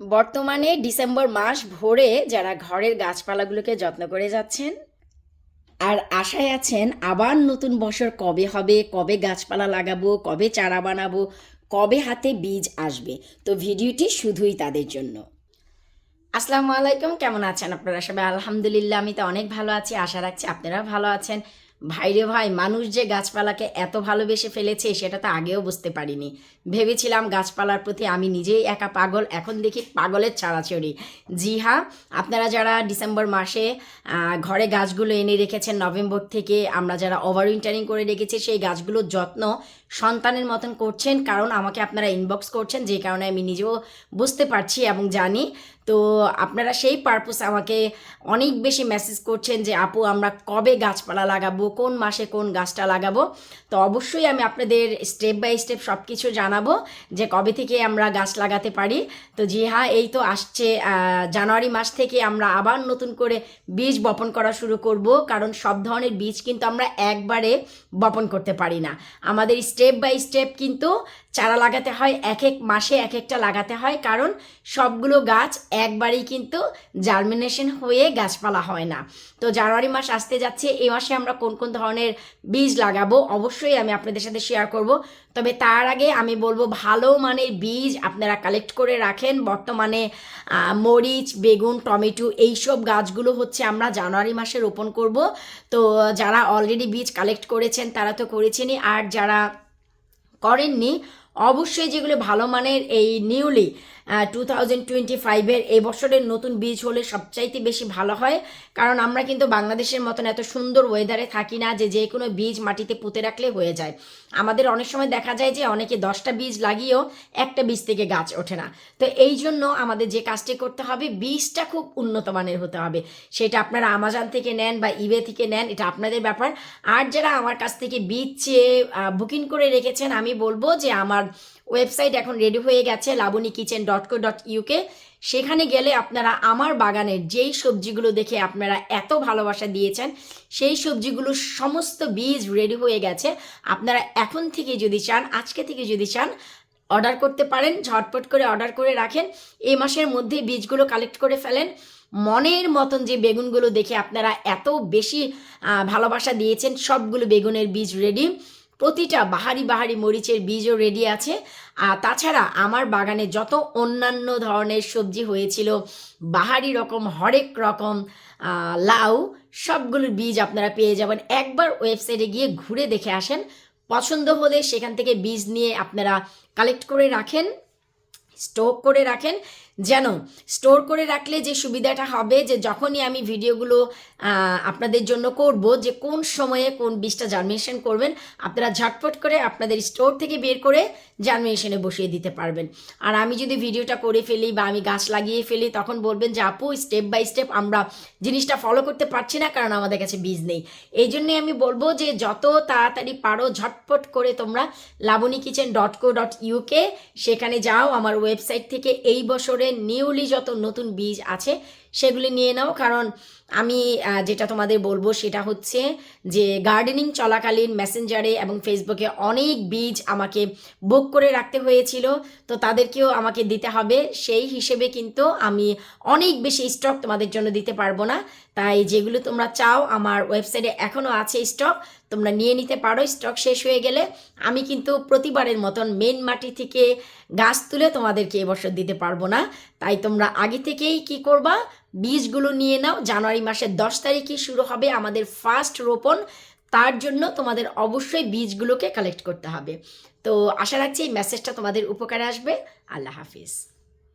বর্তমানে ডিসেম্বর মাস ভরে যারা ঘরের গাছপালাগুলোকে যত্ন করে যাচ্ছেন আর আশায় আছেন আবার নতুন বছর কবে হবে, কবে গাছপালা লাগাবো, কবে চারা বানাবো, কবে হাতে বীজ আসবে, তো ভিডিওটি শুধুই তাদের জন্য। আসসালামু আলাইকুম, কেমন আছেন আপনারা সবাই? আলহামদুলিল্লাহ, আমি তো অনেক ভালো আছি, আশা রাখছি আপনারা ভালো আছেন। ভাইরে ভাই, মানুষ যে গাছপালাকে এত ভালোবেসে ফেলেছে, সেটা তো আগেও বুঝতে পারিনি। ভেবেছিলাম গাছপালার প্রতি আমি নিজেই একা পাগল, এখন দেখি পাগলের ছাড়াছড়ি জি হ্যাঁ আপনারা যারা ডিসেম্বর মাসে ঘরে গাছগুলো এনে রেখেছেন নভেম্বর থেকে, আমরা যারা ওভার উইন্টারিং করে রেখেছি, সেই গাছগুলোর যত্ন সন্তানের মতন করছেন, কারণ আমাকে আপনারা ইনবক্স করছেন, যে কারণে আমি নিজেও বুঝতে পারছি এবং জানি তো আপনারা সেই পারপোস আমাকে অনেক বেশি মেসেজ করছেন যে, আপু, আমরা কবে গাছপালা লাগাবো? কোন মাসে কোন গাছটা লাগাবো? তো অবশ্যই আমি আপনাদের স্টেপ বাই স্টেপ সব কিছু জানাব যে, কবে থেকে আমরা গাছ লাগাতে পারি। তো জি হ্যাঁ এই তো আসছে জানুয়ারি মাস থেকে আমরা আবার নতুন করে বীজ বপন করা শুরু করব। কারণ সব ধরনের বীজ কিন্তু আমরা একবারে বপন করতে পারি না। আমাদের স্টেপ বাই স্টেপ কিন্তু চারা লাগাতে হয়, এক এক মাসে এক একটা লাগাতে হয়। কারণ সবগুলো গাছ একবারেই কিন্তু জার্মিনেশন হয়ে গাছপালা হয় না। তো জানুয়ারি মাস আসতে যাচ্ছে এই মাসে আমরা কোন কোন ধরনের বীজ লাগাবো অবশ্যই আমি আপনাদের সাথে শেয়ার করব। তবে তার আগে আমি বলব, ভালো মানের বীজ আপনারা কালেক্ট করে রাখেন। বর্তমানে মরিচ, বেগুন, টমেটো এইসব গাছগুলো হচ্ছে আমরা জানুয়ারি মাসে রোপণ করব। তো যারা অলরেডি বীজ কালেক্ট করেছেন তারা তো করেছেনই। আর যারা করেননি অবশ্যই যেগুলো ভালো মানের এই নিউলি টু থাউজেন্ড টোয়েন্টি ফাইভের এই বছরের নতুন বীজ হলে সবচাইতে বেশি ভালো হয়। কারণ আমরা কিন্তু বাংলাদেশের মতন এত সুন্দর ওয়েদারে থাকি না যে যে কোনো বীজ মাটিতে পুঁতে রাখলে হয়ে যায়। আমাদের অনেক সময় দেখা যায় যে অনেকে দশটা বীজ লাগিয়েও একটা বীজ থেকে গাছ ওঠে না। তো এই জন্য আমাদের যে কাজটি করতে হবে বীজটা খুব উন্নত মানের হতে হবে। সেটা আপনারা আমাজন থেকে নেন বা ইবে থেকে নেন, এটা আপনাদের ব্যাপার। আর যারা আমার কাছ থেকে বীজ চেয়ে বুকিং করে রেখেছেন, আমি বলব যে আমার ওয়েবসাইট এখন রেডি হয়ে গেছে Laboni kitchen dot co dot UK সেখানে গেলে আপনারা আমার বাগানের যেই সবজিগুলো দেখে আপনারা এত ভালোবাসা দিয়েছেন, সেই সবজিগুলো সমস্ত বীজ রেডি হয়ে গেছে। আপনারা এখন থেকে যদি চান, আজকে থেকে যদি চান অর্ডার করতে পারেন, ঝটপট করে অর্ডার করে রাখেন। এই মাসের মধ্যে বীজগুলো কালেক্ট করে ফেলেন। মনের মতন যে বেগুনগুলো দেখে আপনারা এত বেশি ভালোবাসা দিয়েছেন, সবগুলো বেগুনের বীজ রেডি প্রতিটা বাহারি বাহারি মরিচের বীজও রেডি আছে। আর তাছাড়া আমার বাগানে যত অন্যান্য ধরনের সবজি হয়েছিল, বাহারি রকম, হরেক রকম লাউ, সবগুলোর বীজ আপনারা পেয়ে যাবেন। একবার ওয়েবসাইটে গিয়ে ঘুরে দেখে আসেন। পছন্দ হলে সেখান থেকে বীজ নিয়ে আপনারা কালেক্ট করে রাখেন স্টোর করে রাখেন। যেন স্টোর করে রাখলে যে সুবিধাটা হবে, যে যখনই আমি ভিডিওগুলো আপনাদের জন্য করব, যে কোন সময়ে কোন বীজটা জার্মিনেশন করবেন, আপনারা ঝটপট করে আপনাদের স্টোর থেকে বের করে জার্মিনেশনে বসিয়ে দিতে পারবেন। আর আমি যদি ভিডিওটা করে ফেলি বা আমি গাছ লাগিয়ে ফেলি, তখন বলবেন যে, আপু স্টেপ বাই স্টেপ আমরা জিনিসটা ফলো করতে পারছি না, কারণ আমাদের কাছে বীজ নেই। এই জন্যে আমি বলব যে, যত তাড়াতাড়ি পারো, ঝটপট করে তোমরা Laboni kitchen dot co dot UK সেখানে যাও, আমার ওয়েবসাইট থেকে এই বছরের নিউলি যত নতুন বীজ আছে, সেগুলি নিয়ে নাও। কারণ আমি যেটা তোমাদের বলব সেটা হচ্ছে যে গার্ডেনিং চলাকালীন মেসেঞ্জারে এবং ফেসবুকে অনেক বীজ আমাকে বুক করে রাখতে হয়েছিল। তো তাদেরকেও আমাকে দিতে হবে। সেই হিসেবে কিন্তু আমি অনেক বেশি স্টক তোমাদের জন্য দিতে পারব না। তাই যেগুলো তোমরা চাও আমার ওয়েবসাইটে এখনও আছে স্টক, তোমরা নিয়ে নিতে পারো, স্টক শেষ হয়ে গেলে আমি কিন্তু প্রতিবারের মতন মেন মাটি থেকে গাছ তুলে তোমাদেরকে এবছর দিতে পারব না। তাই তোমরা আগে থেকেই কি করবা? বীজগুলো নিয়ে নাও, জানুয়ারি মাসের দশ তারিখে শুরু হবে আমাদের ফার্স্ট রোপণ, তার জন্য তোমাদের অবশ্যই বীজগুলোকে কালেক্ট করতে হবে। তো আশা রাখছি এই মেসেজটা তোমাদের উপকারে আসবে। আল্লাহ হাফিজ।